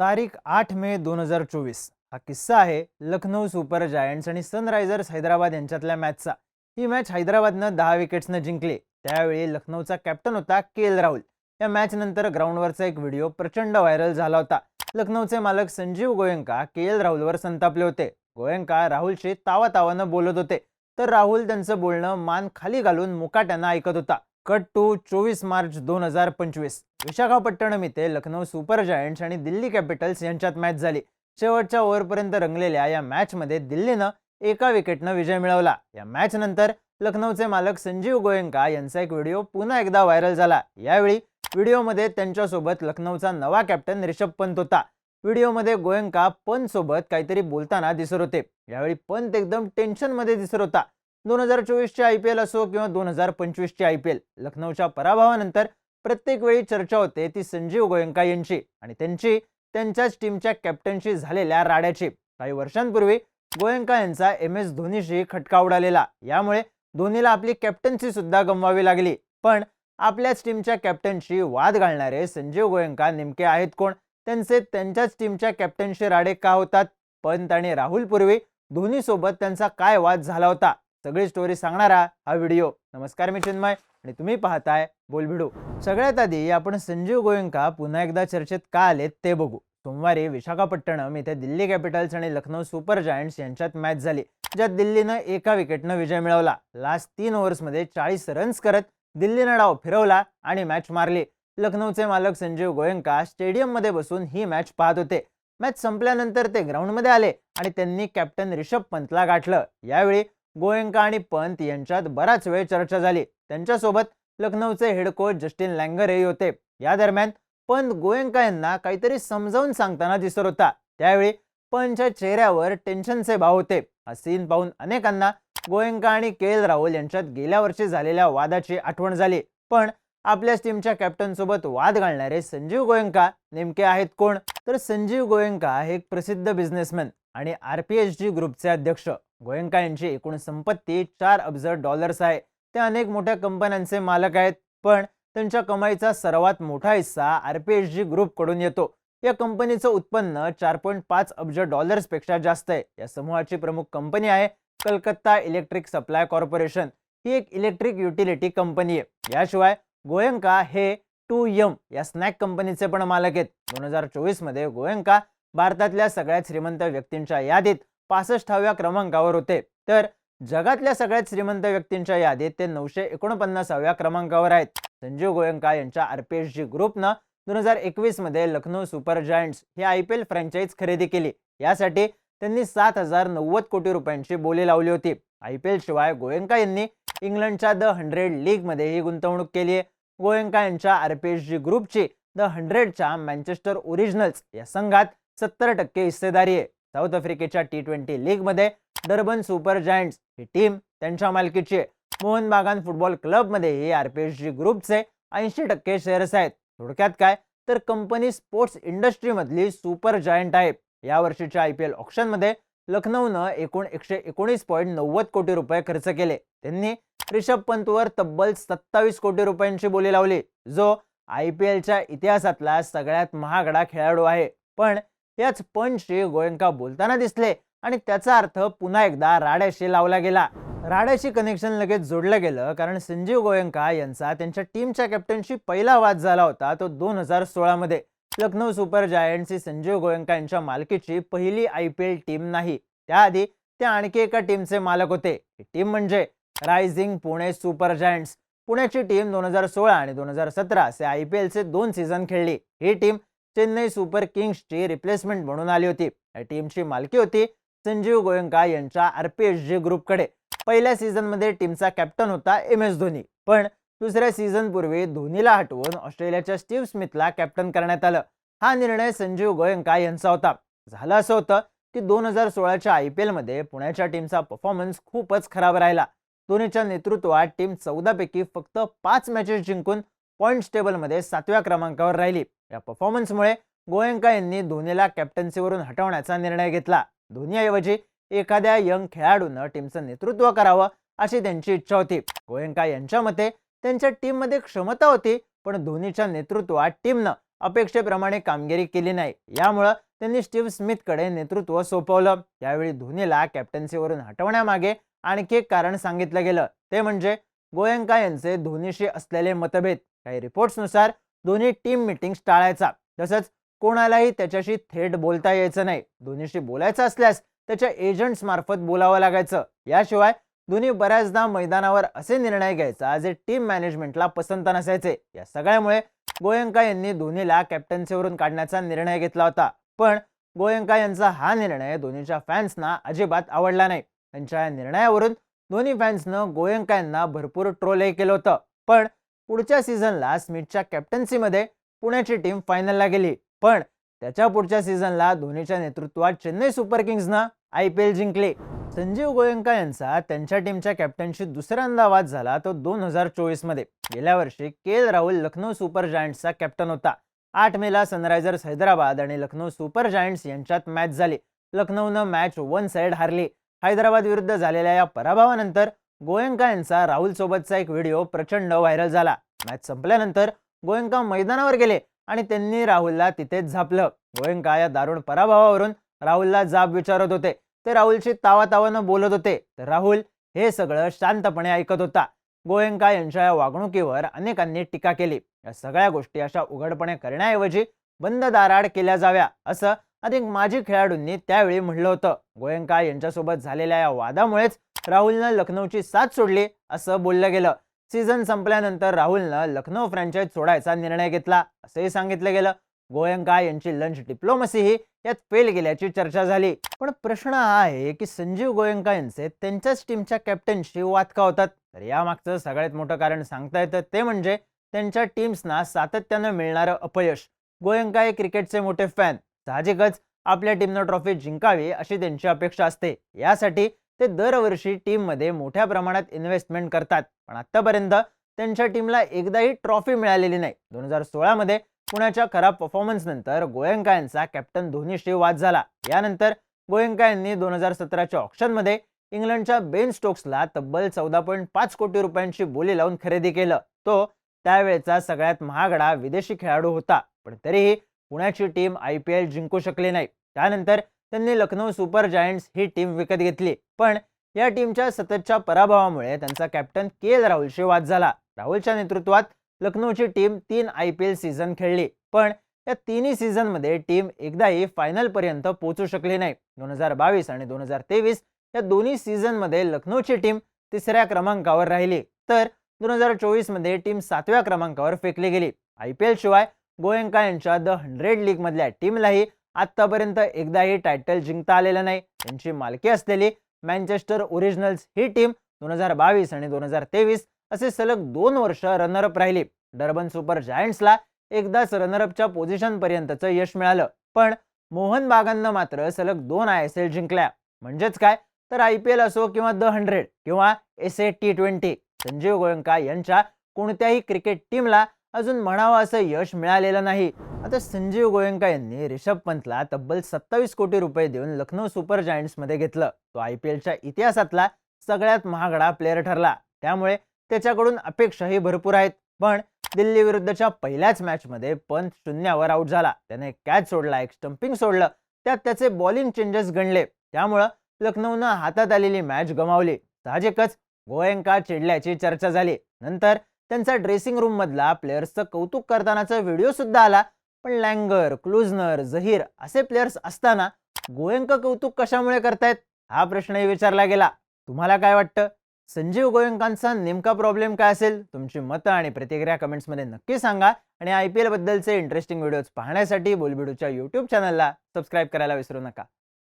तारीख आठ मे दोन हजार चोवीस. हा किस्सा आहे लखनौ सुपर जायंट्स आणि सनरायझर्स हैदराबाद यांच्यातल्या मॅचचा. ही मॅच हैदराबादनं दहा विकेट्सनं जिंकली. त्यावेळी लखनौचा कॅप्टन होता के एल राहुल. या मॅच नंतर ग्राउंडवरचा एक व्हिडिओ प्रचंड व्हायरल झाला होता. लखनौचे मालक संजीव गोयंका के एल राहुलवर संतापले होते. गोयंका राहुलशी तावा तावानं बोलत होते. तर राहुल त्यांचं बोलणं मान खाली घालून मुकाट्यानं ऐकत होता. कट टू चोवीस मार्च दोन हजार पंचवीस. विशाखापट्टणम इथे लखनौ सुपर जायंट्स आणि दिल्ली कॅपिटल्स यांच्यात मॅच झाली. शेवटच्या ओव्हरपर्यंत रंगलेल्या या मॅचमध्ये दिल्लीनं एका विकेटनं विजय मिळवला. या मॅच नंतर लखनौचे मालक संजीव गोयंका यांचा एक व्हिडिओ पुन्हा एकदा व्हायरल झाला. यावेळी व्हिडिओमध्ये त्यांच्यासोबत लखनौचा नवा कॅप्टन रिषभ पंत होता. व्हिडिओमध्ये गोयंका पंतसोबत काहीतरी बोलताना दिसत होते. यावेळी पंत एकदम टेन्शनमध्ये दिसत होता. दोन हजार चोवीसचे आय पी एल असो किंवा दोन हजार पंचवीसचे आय पी एल लखनौच्या पराभवानंतर प्रत्येक वेळी चर्चा होते ती संजीव गोयंका यांची आणि त्यांची त्यांच्याच टीमच्या कॅप्टनशी झालेल्या राड्याची. काही वर्षांपूर्वी गोयंका यांचा एम एस धोनीशी खटका उडालेला. यामुळे धोनीला आपली कॅप्टन्सी सुद्धा गमवावी लागली. पण आपल्याच टीमच्या कॅप्टनशी वाद घालणारे संजीव गोयंका नेमके आहेत कोण? त्यांचे त्यांच्याच टीमच्या कॅप्टनशी राडे का होतात? पंत आणि राहुल पूर्वी त्यांचा काय वाद झाला होता? सगळी स्टोरी सांगणारा हा व्हिडिओ नमस्कार मी चिन्मय आणि तुम्ही पाहताय बोलभिडू. सगळ्यात आधी आपण संजीव गोयंका पुन्हा एकदा चर्चेत का आलेत ते बघू. सोमवारी विशाखापट्टणम इथे दिल्ली कॅपिटल्स आणि लखनौ सुपर जायंट्स यांच्यात मॅच झाली ज्यात दिल्लीनं एका विकेटनं विजय मिळवला. लास्ट तीन ओव्हर्समध्ये चाळीस रन्स करत दिल्लीनं डाव फिरवला आणि मॅच मारली. लखनौचे मालक संजीव गोयंका स्टेडियममध्ये बसून ही मॅच पाहत होते. मॅच संपल्यानंतर ते ग्राउंडमध्ये आले आणि त्यांनी कॅप्टन रिषभ पंतला गाठलं. यावेळी गोयंका आणि पंत यांच्यात बराच वेळ चर्चा झाली. त्यांच्यासोबत लखनौचे हेड कोच जस्टिन लँगरही होते. या दरम्यान पंत गोयंका यांना काहीतरी समजावून सांगताना दिसत होता. त्यावेळी पंतच्या चेहऱ्यावर टेन्शनचे भाव होते. हा सीन पाहून अनेकांना गोयंका आणि के एल राहुल यांच्यात गेल्या वर्षी झालेल्या वादाची आठवण झाली. पण आपल्याच टीमच्या कॅप्टनसोबत वाद घालणारे संजीव गोयंका नेमके आहेत कोण? तर संजीव गोयंका हे एक प्रसिद्ध बिझनेसमॅन आणि आर पी एच जी ग्रुपचे अध्यक्ष. गोयंका यांची एकूण संपत्ती चार अब्ज डॉलर्स आहे. ते अनेक मोठ्या कंपन्यांचे मालक आहेत पण त्यांच्या कमाईचा सर्वात मोठा हिस्सा आर पी एच जी ग्रुपकडून येतो. या कंपनीचं उत्पन्न चार पॉईंट पाच अब्ज डॉलर्सपेक्षा जास्त आहे. या समूहाची प्रमुख कंपनी आहे कलकत्ता इलेक्ट्रिक सप्लाय कॉर्पोरेशन. ही एक इलेक्ट्रिक युटिलिटी कंपनी आहे. याशिवाय गोयंका हे टू यम या स्नॅक कंपनीचे पण मालक आहेत. दोन हजार चोवीसमध्ये गोयंका भारतातल्या सगळ्यात श्रीमंत व्यक्तींच्या यादीत पासष्टाव्या क्रमांकावर होते. तर जगातल्या सगळ्यात श्रीमंत व्यक्तींच्या यादीत ते नऊशे एकोणपन्नासाव्या क्रमांकावर आहेत. संजीव गोयंका यांच्या आरपीएसजी ग्रुपनं दोन हजार एकवीसमध्ये लखनौ सुपर जायंट्स ही आय पी एल फ्रँचाईज खरेदी केली. यासाठी त्यांनी सात हजार नव्वद कोटी रुपयांची बोली लावली होती. आय पी एल शिवाय गोयंका यांनी इंग्लंडच्या द हंड्रेड लीगमध्ये ही गुंतवणूक केली आहे. गोयंका यांच्या आरपीएसजी ग्रुपची द हंड्रेडच्या मँचेस्टर ओरिजिनल्स या संघात सत्तर टक्के हिस्सेदारी आहे. साऊथ आफ्रिकेच्या टी ट्वेंटी लीगमध्ये डर्बन सुपर जायंट्स ही टीम त्यांच्या मालकीची आहे. मोहन बागान फुटबॉल क्लबमध्येही आरपीएसजी ग्रुपचे ऐंशी टक्के शेअर्स आहेत. थोडक्यात काय? तर कंपनी स्पोर्ट्स इंडस्ट्रीमधली सुपर जायंट आहे. या वर्षीच्या आय पी एल ऑप्शनमध्ये लखनौनं एकूण एकशे एकोणीस पॉईंट नव्वद कोटी रुपये खर्च केले. त्यांनी रिषभ पंतवर तब्बल सत्तावीस कोटी रुपयांची बोली लावली जो आय पी एलच्या इतिहासातला सगळ्यात महागडा खेळाडू आहे. पण याच पंचशी गोयंका बोलताना दिसले आणि त्याचा अर्थ पुन्हा एकदा राड्याशी लावला गेला. राड्याशी कनेक्शन लगेच जोडलं गेलं कारण संजीव गोयंका यांचा त्यांच्या टीमच्या कॅप्टनशी पहिला वाद झाला होता तो दोन हजार सोळामध्ये लखनौ सुपर जायंट्सची संजीव गोयंका यांच्या मालकीची पहिली आय पी एल टीम नाही. त्याआधी ते आणखी एका टीमचे मालक होते. ही टीम म्हणजे रायझिंग पुणे सुपर जायंट्स पुण्याची टीम दोन हजार सोळा आणि दोन हजार सतरा असे आय पी एलचे दोन सीझन खेळली. ही टीम चेन्नई सुपर किंग्सची रिप्लेसमेंट म्हणून आली होती. या टीमची मालकी होती संजीव गोयंका यांच्या आरपीएसजी ग्रुपकडे पहिल्या सीझनमध्ये टीमचा कॅप्टन होता एम एस धोनी. पण दुसऱ्या सीझन पूर्वी धोनीला हटवून ऑस्ट्रेलियाच्या स्टीव्ह स्मिथला कॅप्टन करण्यात आलं. हा निर्णय संजीव गोयंका यांचा होता. झालं असं होतं की दोन हजार सोळाच्या आय पी एलमध्ये पुण्याच्या टीमचा परफॉर्मन्स खूपच खराब राहिला. धोनीच्या नेतृत्वात टीम चौदापैकी फक्त पाच मॅचेस जिंकून पॉईंट्स टेबलमध्ये सातव्या क्रमांकावर राहिली. या परफॉर्मन्समुळे गोयंका यांनी धोनीला कॅप्टन्सीवरून हटवण्याचा निर्णय घेतला. धोनीऐवजी एखाद्या यंग खेळाडूनं टीमचं नेतृत्व करावं अशी त्यांची इच्छा होती. गोयंका यांच्या मते त्यांच्या टीममध्ये क्षमता होती पण धोनीच्या नेतृत्वात टीमनं अपेक्षेप्रमाणे कामगिरी केली नाही. यामुळं त्यांनी स्टीव्ह स्मिथकडे नेतृत्व सोपवलं. त्यावेळी धोनीला कॅप्टन्सीवरून हटवण्यामागे आणखी एक कारण सांगितलं गेलं. ते म्हणजे गोयंका यांचे धोनीशी असलेले मतभेद. काही रिपोर्ट्सनुसार दोन्ही टीम मिटिंग्स टाळायचा. तसंच कोणालाही त्याच्याशी थेट बोलता यायचं नाही. धोनीशी बोलायचं असल्यास त्याच्या एजंट्स मार्फत बोलावं लागायचं. याशिवाय दोन्ही बऱ्याचदा मैदानावर असे निर्णय घ्यायचा जे टीम मॅनेजमेंटला पसंत नसायचे. या सगळ्यामुळे गोयंका यांनी धोनीला कॅप्टन्सीवरून काढण्याचा निर्णय घेतला होता. पण गोयंका यांचा हा निर्णय धोनीच्या फॅन्सना अजिबात आवडला नाही. त्यांच्या या निर्णयावरून धोनी फॅन्सनं गोयंका यांना भरपूर ट्रोलही केलं होतं. पण पुढच्या सीझनला स्मिथच्या कॅप्टन्सीमध्ये पुण्याची टीम फायनलला गेली. पण त्याच्या पुढच्या सीझनला धोनीच्या नेतृत्वात चेन्नई सुपर किंग्सनं आय पी एल जिंकले. संजीव गोयंका यांचा त्यांच्या टीमच्या कॅप्टनशी दुसऱ्यांदा वाद झाला तो दोन हजार चोवीसमध्ये गेल्या वर्षी K L Rahul Lucknow Super जायंट्सचा captain होता. आठ मेला सनरायझर्स हैदराबाद आणि लखनौ सुपर जायंट्स यांच्यात मॅच झाली. लखनौनं मॅच वन साइड हारली. हैदराबाद विरुद्ध झालेल्या या पराभवानंतर गोयंका यांचा राहुल सोबतचा एक व्हिडिओ प्रचंड व्हायरल झाला. मॅच संपल्यानंतर गोयंका मैदानावर गेले आणि त्यांनी राहुलला तिथेच झापलं. गोयंका या दारुण पराभवावरून राहुलला जाब विचारत होते. ते राहुलशी तावातावानं बोलत होते. तर राहुल हे सगळं शांतपणे ऐकत होता. गोयंका यांच्या या वागणुकीवर अनेकांनी टीका केली. या सगळ्या गोष्टी अशा उघडपणे करण्याऐवजी बंद दाराड केल्या जाव्या असं अधिक माजी खेळाडूंनी त्यावेळी म्हणलं होतं. गोयंका यांच्यासोबत झालेल्या या वादामुळेच राहुलनं लखनौची साथ सोडली असं बोललं गेलं. सीझन संपल्यानंतर राहुलनं लखनौ फ्रँचाईज सोडायचा निर्णय घेतला असंही सांगितलं गेलं. गोयंका यांची लंच डिप्लोमसीही यात फेल गेल्याची चर्चा झाली. पण प्रश्न हा आहे की संजीव गोयंका यांचे त्यांच्याच टीमच्या कॅप्टनशी वाद का होतात? तर यामागचं सगळ्यात मोठं कारण सांगता येतं ते म्हणजे त्यांच्या टीम्सना सातत्यानं मिळणारं अपयश. गोयंका हे क्रिकेटचे मोठे फॅन साहजिकच आपल्या टीमनं ट्रॉफी जिंकावी अशी त्यांची अपेक्षा असते. यासाठी ते दरवर्षी टीममध्ये मोठ्या प्रमाणात इन्व्हेस्टमेंट करतात. पण आत्तापर्यंत त्यांच्या टीमला एकदाही ट्रॉफी मिळालेली नाही. दोन हजार सोळामध्ये पुण्याच्या खराब परफॉर्मन्स नंतर गोयंका यांचा कॅप्टन धोनीशी वाद झाला. यानंतर गोयंका यांनी दोन हजार सतराच्या ऑप्शनमध्ये इंग्लंडच्या बेन स्टोक्सला तब्बल चौदा पॉईंट पाच कोटी रुपयांची बोली लावून खरेदी केलं. तो त्यावेळेचा सगळ्यात महागडा विदेशी खेळाडू होता. पण तरीही पुण्याची टीम आय पी एल जिंकू शकली नाही. त्यानंतर त्यांनी लखनौ सुपर जायंट्स ही टीम विकत घेतली. पण या टीमच्या सततच्या पराभवामुळे त्यांचा कॅप्टन के एल राहुलशी वाद झाला. राहुलच्या नेतृत्वात लखनौची टीम तीन आय पी एल सीझन खेळली. पण या तिन्ही सीझनमध्ये टीम एकदाही फायनलपर्यंत पोहोचू शकली नाही. दोन हजार बावीस आणि दोन हजार तेवीस या दोन्ही सीझनमध्ये लखनौची टीम तिसऱ्या क्रमांकावर राहिली. तर दोन हजार चोवीसमध्ये टीम सातव्या क्रमांकावर फेकली गेली. आय पी एल शिवाय गोयंका यांच्या द हंड्रेड लीगमधल्या टीमलाही आत्तापर्यंत एकदाही टायटल जिंकता आलेलं नाही. त्यांची मालकी असलेली मँचेस्टर ओरिजिनल्स ही टीम दोन हजार बावीस आणि दोन हजार तेवीस असे सलग दोन वर्ष रनरअप राहिली. डर्बन सुपर जायंट्सला एकदाच रनरअपच्या पोझिशनपर्यंतचं यश मिळालं. पण मोहन बागांना मात्र सलग दोन आय एस एल जिंकल्या. म्हणजेच काय? तर आय पी एल असो किंवा द हंड्रेड किंवा S A T twenty Sanjiv Goenka यांच्या कोणत्याही क्रिकेट टीमला अजून म्हणावं असं यश मिळालेलं नाही. आता संजीव गोयंका यांनी रिषभ पंतला तब्बल सत्तावीस कोटी रुपये देऊन लखनौ सुपर जायंट्समध्ये घेतलं. तो आय पी एलच्या इतिहासातला सगळ्यात महागडा प्लेअर ठरला. त्यामुळे त्याच्याकडून अपेक्षाही भरपूर आहेत. पण दिल्ली विरुद्धच्या पहिल्याच मॅचमध्ये पंत शून्यावर आउट झाला. त्याने कॅच सोडला एक स्टंपिंग सोडलं. त्यात त्याचे बॉलिंग चेंजेस गणले त्यामुळं लखनौनं हातात आलेली मॅच गमावली. साहजिकच गोयंका चिडल्याची चर्चा झाली. नंतर त्यांचा ड्रेसिंग रूम मधला प्लेयर्सचं कौतुक करतानाचा व्हिडिओ सुद्धा आला. पण लँगर क्लुझनर जहीर असे प्लेयर्स असताना गोयंक कौतुक कशामुळे करतायत? हा प्रश्नही विचारला गेला. तुम्हाला काय वाटतं? संजीव गोयंकांचा नेमका प्रॉब्लेम काय असेल? तुमची मतं आणि प्रतिक्रिया कमेंट्समध्ये नक्की सांगा. आणि आय पी एलबद्दलचे इंटरेस्टिंग व्हिडिओज पाहण्यासाठी बोलबिडूच्या यूट्यूब चॅनलला सबस्क्राईब करायला विसरू नका.